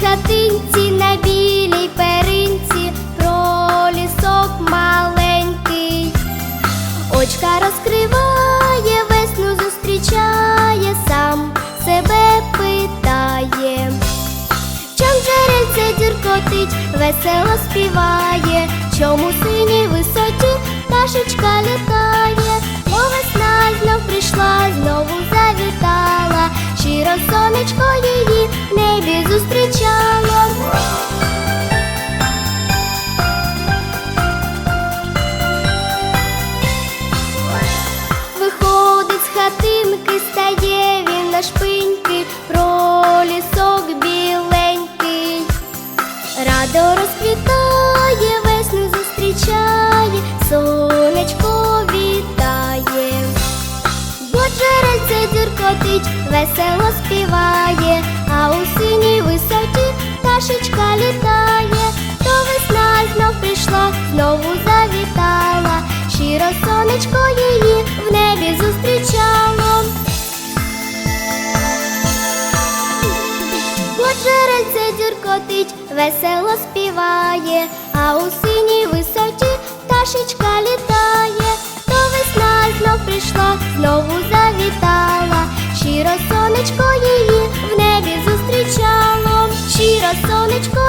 хатинці на білій перинці про лісок маленький, очка розкриває, весну зустрічає, сам себе питає. Чом джерельце діркотить, весело співає, чому синій висоті пташечка літає. Радо розквітає, весну зустрічає, сонечко вітає, бо джерельце дзюркотить, весело співає, а у синій дзюркотить, весело співає, а у синій висоті пташечка літає, то весна знов прийшла, знову завітала, щиро сонечко її в небі зустрічало, щиро сонечко